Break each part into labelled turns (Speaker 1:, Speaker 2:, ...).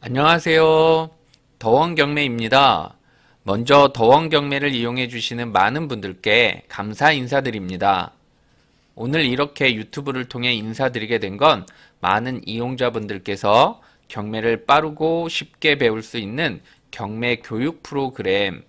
Speaker 1: 안녕하세요. 더원경매입니다. 먼저 더원경매를 이용해 주시는 많은 분들께 감사 인사드립니다. 오늘 이렇게 유튜브를 통해 인사드리게 된 건 많은 이용자분들께서 경매를 빠르고 쉽게 배울 수 있는 경매 교육 프로그램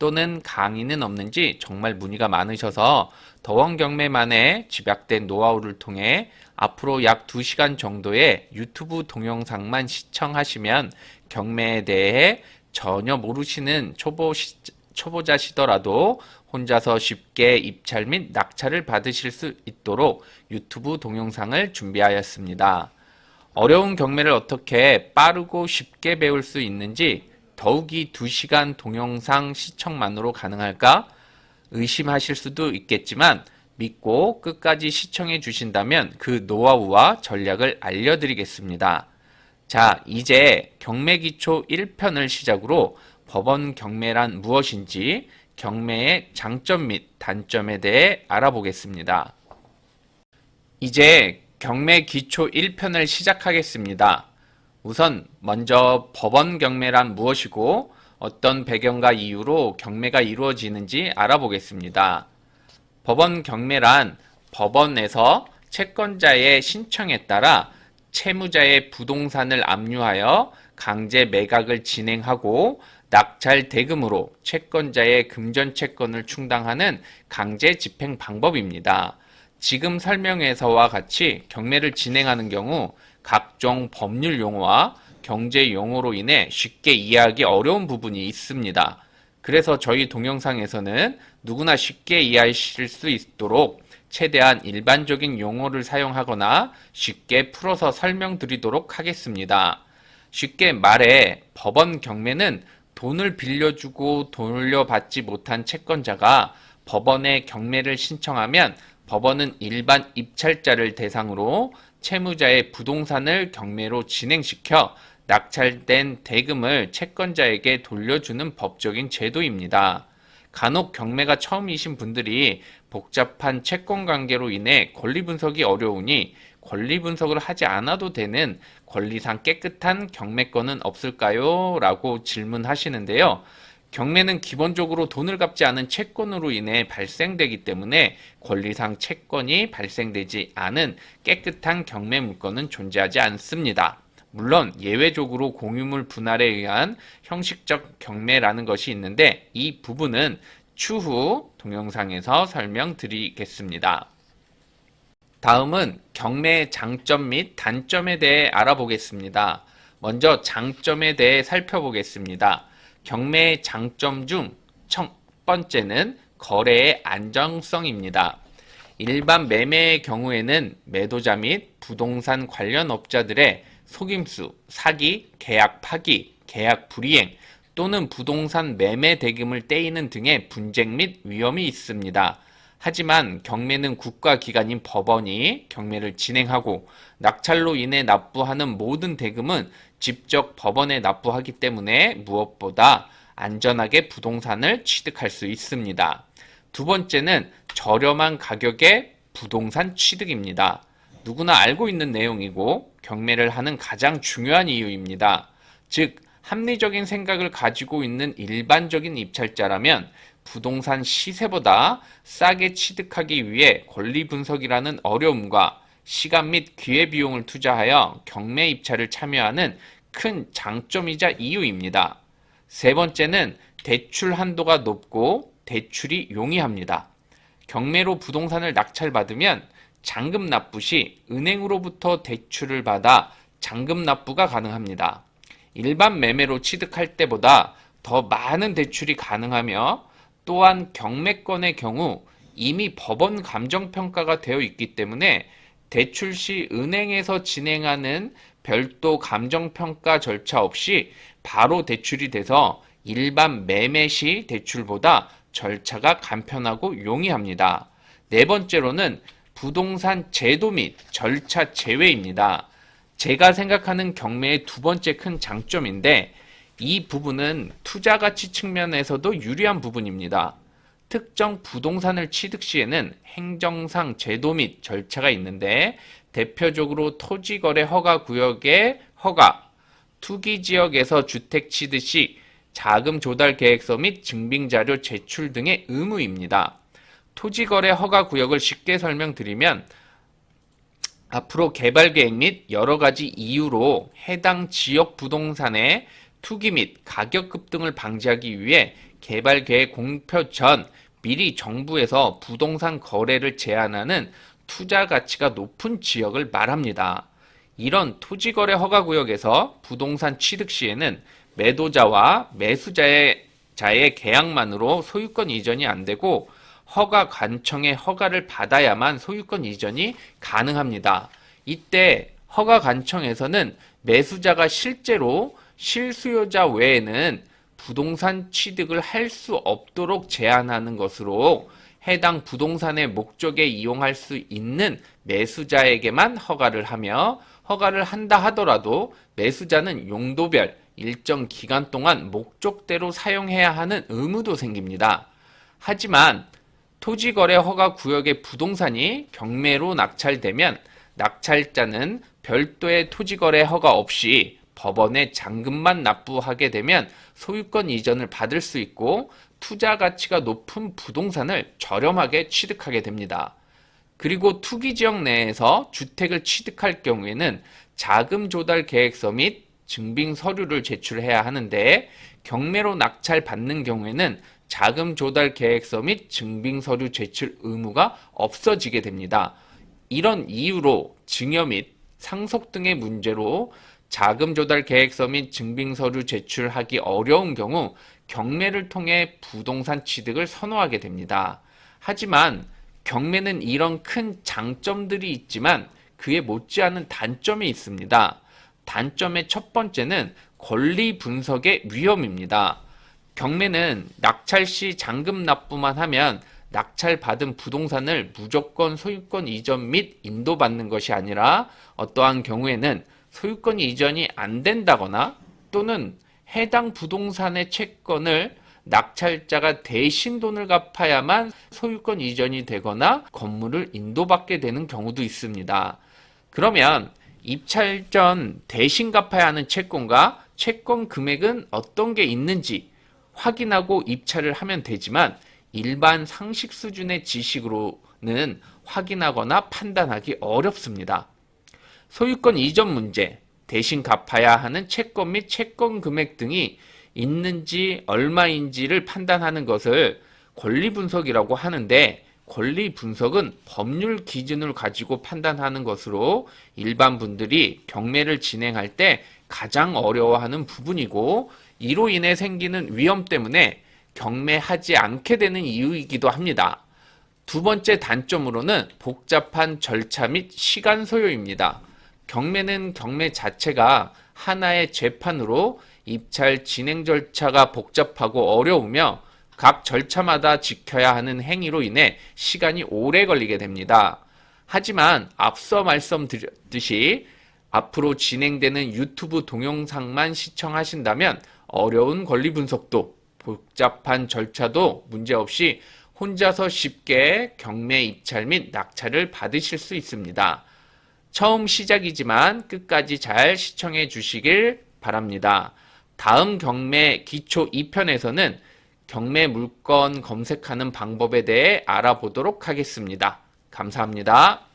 Speaker 1: 또는 강의는 없는지 정말 문의가 많으셔서 더원 경매만의 집약된 노하우를 통해 앞으로 약 2시간 정도의 유튜브 동영상만 시청하시면 경매에 대해 전혀 모르시는 초보 시, 초보자시더라도 혼자서 쉽게 입찰 및 낙찰을 받으실 수 있도록 유튜브 동영상을 준비하였습니다. 어려운 경매를 어떻게 빠르고 쉽게 배울 수 있는지 더욱이 2시간 동영상 시청만으로 가능할까 의심하실 수도 있겠지만 믿고 끝까지 시청해 주신다면 그 노하우와 전략을 알려드리겠습니다. 자, 이제 경매 기초 1편을 시작으로 법원 경매란 무엇인지 경매의 장점 및 단점에 대해 알아보겠습니다. 이제 경매 기초 1편을 시작하겠습니다. 우선 먼저 법원 경매란 무엇이고 어떤 배경과 이유로 경매가 이루어지는지 알아보겠습니다. 법원 경매란 법원에서 채권자의 신청에 따라 채무자의 부동산을 압류하여 강제 매각을 진행하고 낙찰 대금으로 채권자의 금전 채권을 충당하는 강제 집행 방법입니다. 지금 설명에서와 같이 경매를 진행하는 경우 각종 법률 용어와 경제 용어로 인해 쉽게 이해하기 어려운 부분이 있습니다. 그래서 저희 동영상에서는 누구나 쉽게 이해하실 수 있도록 최대한 일반적인 용어를 사용하거나 쉽게 풀어서 설명드리도록 하겠습니다. 쉽게 말해 법원 경매는 돈을 빌려주고 돌려받지 못한 채권자가 법원에 경매를 신청하면 법원은 일반 입찰자를 대상으로 채무자의 부동산을 경매로 진행시켜 낙찰된 대금을 채권자에게 돌려주는 법적인 제도입니다. 간혹 경매가 처음이신 분들이 복잡한 채권 관계로 인해 권리 분석이 어려우니 권리 분석을 하지 않아도 되는 권리상 깨끗한 경매권은 없을까요? 라고 질문하시는데요. 경매는 기본적으로 돈을 갚지 않은 채권으로 인해 발생되기 때문에 권리상 채권이 발생되지 않은 깨끗한 경매 물건은 존재하지 않습니다. 물론 예외적으로 공유물 분할에 의한 형식적 경매라는 것이 있는데 이 부분은 추후 동영상에서 설명드리겠습니다. 다음은 경매의 장점 및 단점에 대해 알아보겠습니다. 먼저 장점에 대해 살펴보겠습니다. 경매의 장점 중 첫 번째는 거래의 안정성입니다. 일반 매매의 경우에는 매도자 및 부동산 관련 업자들의 속임수, 사기, 계약 파기, 계약 불이행 또는 부동산 매매 대금을 떼이는 등의 분쟁 및 위험이 있습니다. 하지만 경매는 국가기관인 법원이 경매를 진행하고 낙찰로 인해 납부하는 모든 대금은 직접 법원에 납부하기 때문에 무엇보다 안전하게 부동산을 취득할 수 있습니다. 두 번째는 저렴한 가격의 부동산 취득입니다. 누구나 알고 있는 내용이고 경매를 하는 가장 중요한 이유입니다. 즉, 합리적인 생각을 가지고 있는 일반적인 입찰자라면 부동산 시세보다 싸게 취득하기 위해 권리 분석이라는 어려움과 시간 및 기회 비용을 투자하여 경매 입찰을 참여하는 큰 장점이자 이유입니다. 세 번째는 대출 한도가 높고 대출이 용이합니다. 경매로 부동산을 낙찰받으면 잔금 납부 시 은행으로부터 대출을 받아 잔금 납부가 가능합니다. 일반 매매로 취득할 때보다 더 많은 대출이 가능하며 또한 경매권의 경우 이미 법원 감정평가가 되어 있기 때문에 대출 시 은행에서 진행하는 별도 감정평가 절차 없이 바로 대출이 돼서 일반 매매 시 대출보다 절차가 간편하고 용이합니다. 네 번째로는 부동산 제도 및 절차 제외입니다. 제가 생각하는 경매의 두 번째 큰 장점인데 이 부분은 투자 가치 측면에서도 유리한 부분입니다. 특정 부동산을 취득 시에는 행정상 제도 및 절차가 있는데 대표적으로 토지거래 허가 구역의 허가 투기 지역에서 주택 취득 시 자금 조달 계획서 및 증빙 자료 제출 등의 의무입니다. 토지거래 허가 구역을 쉽게 설명드리면 앞으로 개발 계획 및 여러 가지 이유로 해당 지역 부동산의 투기 및 가격 급등을 방지하기 위해 개발 계획 공표 전 미리 정부에서 부동산 거래를 제한하는 투자 가치가 높은 지역을 말합니다. 이런 토지 거래 허가 구역에서 부동산 취득 시에는 매도자와 매수자의 자의 계약만으로 소유권 이전이 안 되고 허가 관청의 허가를 받아야만 소유권 이전이 가능합니다. 이때 허가 관청에서는 매수자가 실제로 실수요자 외에는 부동산 취득을 할 수 없도록 제한하는 것으로 해당 부동산의 목적에 이용할 수 있는 매수자에게만 허가를 하며 허가를 한다 하더라도 매수자는 용도별 일정 기간 동안 목적대로 사용해야 하는 의무도 생깁니다. 하지만 토지거래 허가 구역의 부동산이 경매로 낙찰되면 낙찰자는 별도의 토지거래 허가 없이 법원에 잔금만 납부하게 되면 소유권 이전을 받을 수 있고 투자 가치가 높은 부동산을 저렴하게 취득하게 됩니다. 그리고 투기 지역 내에서 주택을 취득할 경우에는 자금 조달 계획서 및 증빙 서류를 제출해야 하는데 경매로 낙찰 받는 경우에는 자금 조달 계획서 및 증빙 서류 제출 의무가 없어지게 됩니다. 이런 이유로 증여 및 상속 등의 문제로 자금 조달 계획서 및 증빙 서류 제출하기 어려운 경우 경매를 통해 부동산 취득을 선호하게 됩니다. 하지만 경매는 이런 큰 장점들이 있지만 그에 못지않은 단점이 있습니다. 단점의 첫 번째는 권리 분석의 위험입니다. 경매는 낙찰 시 잔금 납부만 하면 낙찰 받은 부동산을 무조건 소유권 이전 및 인도받는 것이 아니라 어떠한 경우에는 소유권 이전이 안 된다거나 또는 해당 부동산의 채권을 낙찰자가 대신 돈을 갚아야만 소유권 이전이 되거나 건물을 인도받게 되는 경우도 있습니다. 그러면 입찰 전 대신 갚아야 하는 채권과 채권 금액은 어떤 게 있는지 확인하고 입찰을 하면 되지만 일반 상식 수준의 지식으로는 확인하거나 판단하기 어렵습니다. 소유권 이전 문제, 대신 갚아야 하는 채권 및 채권 금액 등이 있는지 얼마인지를 판단하는 것을 권리 분석이라고 하는데 권리 분석은 법률 기준을 가지고 판단하는 것으로 일반 분들이 경매를 진행할 때 가장 어려워하는 부분이고 이로 인해 생기는 위험 때문에 경매하지 않게 되는 이유이기도 합니다. 두 번째 단점으로는 복잡한 절차 및 시간 소요입니다. 경매는 경매 자체가 하나의 재판으로 입찰 진행 절차가 복잡하고 어려우며 각 절차마다 지켜야 하는 행위로 인해 시간이 오래 걸리게 됩니다. 하지만 앞서 말씀드렸듯이 앞으로 진행되는 유튜브 동영상만 시청하신다면 어려운 권리 분석도 복잡한 절차도 문제없이 혼자서 쉽게 경매 입찰 및 낙찰을 받으실 수 있습니다. 처음 시작이지만 끝까지 잘 시청해 주시길 바랍니다. 다음 경매 기초 2편에서는 경매 물건 검색하는 방법에 대해 알아보도록 하겠습니다. 감사합니다.